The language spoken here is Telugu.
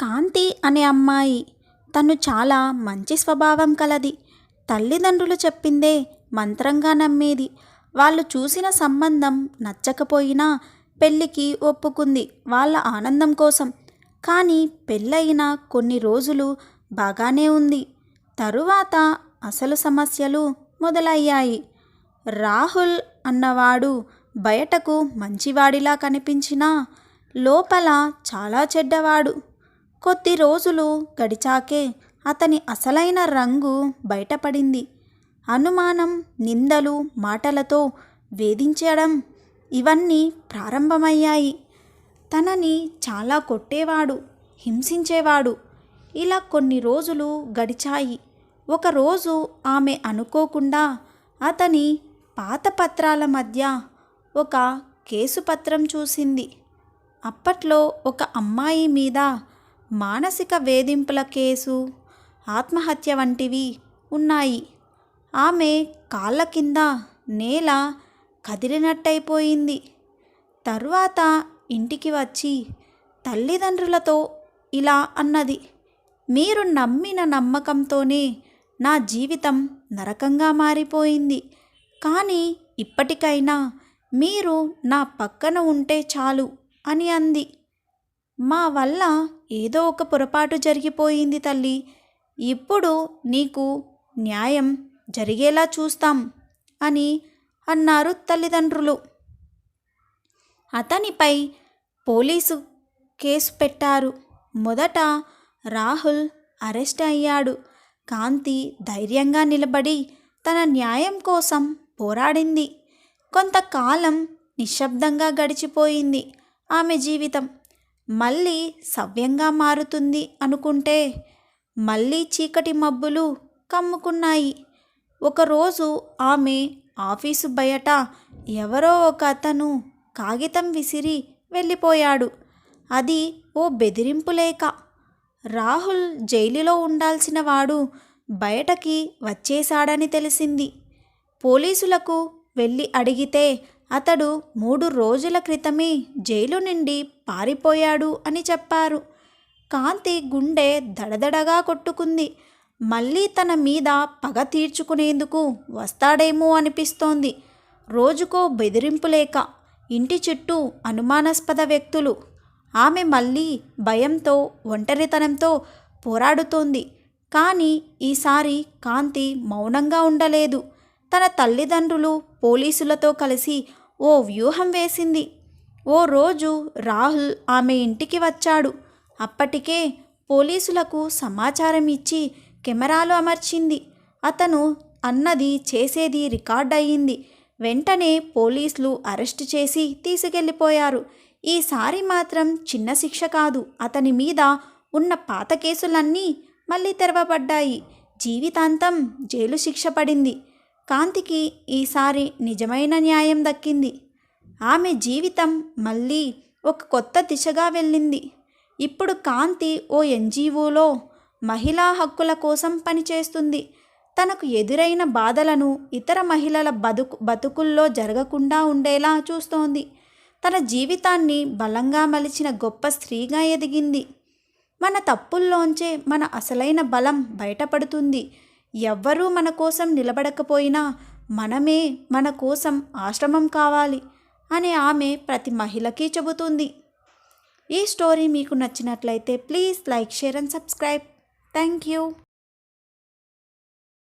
కాంతి అనే అమ్మాయి. తను చాలా మంచి స్వభావం కలది. తల్లిదండ్రులు చెప్పిందే మంత్రంగా నమ్మేది. వాళ్ళు చూసిన సంబంధం నచ్చకపోయినా పెళ్ళికి ఒప్పుకుంది వాళ్ళ ఆనందం కోసం. కానీ పెళ్ళయిన కొన్ని రోజులు బాగానే ఉంది. తరువాత అసలు సమస్యలు మొదలయ్యాయి. రాహుల్ అన్నవాడు బయటకు మంచివాడిలా కనిపించినా లోపల చాలా చెడ్డవాడు. కొద్ది రోజులు గడిచాకే అతని అసలైన రంగు బయటపడింది. అనుమానం నిందలు మాటలతో వేధించడం ఇవన్నీ ప్రారంభమయ్యాయి. తనని చాలా కొట్టేవాడు హింసించేవాడు. ఇలా కొన్ని రోజులు గడిచాయి. ఒకరోజు ఆమె అనుకోకుండా అతని పాత పత్రాల మధ్య ఒక కేసు పత్రం చూసింది. అప్పట్లో ఒక అమ్మాయి మీద మానసిక వేధింపుల కేసు ఆత్మహత్య వంటివి ఉన్నాయి. ఆమె కాళ్ళ కింద నేల కదిలినట్టయిపోయింది. తరువాత ఇంటికి వచ్చి తల్లిదండ్రులతో ఇలా అన్నది. మీరు నమ్మిన నమ్మకంతోనే నా జీవితం నరకంగా మారిపోయింది. కానీ ఇప్పటికైనా మీరు నా పక్కన ఉంటే చాలు అని అంది. మా వల్ల ఏదో ఒక పొరపాటు జరిగిపోయింది తల్లి. ఇప్పుడు నీకు న్యాయం జరిగేలా చూస్తాం అని అన్నారు తల్లిదండ్రులు. అతనిపై పోలీసు కేసు పెట్టారు. మొదట రాహుల్ అరెస్ట్ అయ్యాడు. కాంతి ధైర్యంగా నిలబడి తన న్యాయం కోసం పోరాడింది. కొంతకాలం నిశ్శబ్దంగా గడిచిపోయింది ఆమె జీవితం. మళ్ళీ సవ్యంగా మారుతుంది అనుకుంటే మళ్ళీ చీకటి మబ్బులు కమ్ముకున్నాయి. ఒకరోజు ఆమె ఆఫీసు బయట ఎవరో ఒక అతను కాగితం విసిరి వెళ్ళిపోయాడు. అది ఓ బెదిరింపు లేక. రాహుల్ జైలులో ఉండాల్సిన వాడు బయటకి వచ్చేశాడని తెలిసింది. పోలీసులకు వెళ్ళి అడిగితే అతడు మూడు రోజుల క్రితమే జైలు నుండి పారిపోయాడు అని చెప్పారు. కాంతి గుండె దడదడగా కొట్టుకుంది. మళ్ళీ తన మీద పగ తీర్చుకునేందుకు వస్తాడేమో అనిపిస్తోంది. రోజుకో బెదిరింపు లేక ఇంటి చుట్టూ అనుమానాస్పద వ్యక్తులు. ఆమె మళ్ళీ భయంతో ఒంటరితనంతో పోరాడుతోంది. కానీ ఈసారి కాంతి మౌనంగా ఉండలేదు. తన తల్లిదండ్రులు పోలీసులతో కలిసి ఓ వ్యూహం వేసింది. ఓ రోజు రాహుల్ ఆమె ఇంటికి వచ్చాడు. అప్పటికే పోలీసులకు సమాచారం ఇచ్చి కెమెరాలు అమర్చింది. అతను అన్నది చేసేది రికార్డ్ అయ్యింది. వెంటనే పోలీసులు అరెస్టు చేసి తీసుకెళ్ళిపోయారు. ఈసారి మాత్రం చిన్న శిక్ష కాదు. అతని మీద ఉన్న పాత కేసులన్నీ మళ్ళీ తెరవబడ్డాయి. జీవితాంతం జైలు శిక్ష పడింది. కాంతికి ఈసారి నిజమైన న్యాయం దక్కింది. ఆమె జీవితం మళ్ళీ ఒక కొత్త దిశగా వెళ్ళింది. ఇప్పుడు కాంతి ఓ ఎన్జీఓలో మహిళా హక్కుల కోసం పనిచేస్తుంది. తనకు ఎదురైన బాధలను ఇతర మహిళల బతుకు బతుకుల్లో జరగకుండా ఉండేలా చూస్తోంది. తన జీవితాన్ని బలంగా మలిచిన గొప్ప స్త్రీగా ఎదిగింది. మన తప్పుల్లోంచే మన అసలైన బలం బయటపడుతుంది. ఎవ్వరూ మన కోసం నిలబడకపోయినా మనమే మన కోసం ఆశ్రమం కావాలి అని ఆమె ప్రతి మహిళకి చెబుతుంది. ఈ స్టోరీ మీకు నచ్చినట్లయితే please like share and subscribe. Thank you.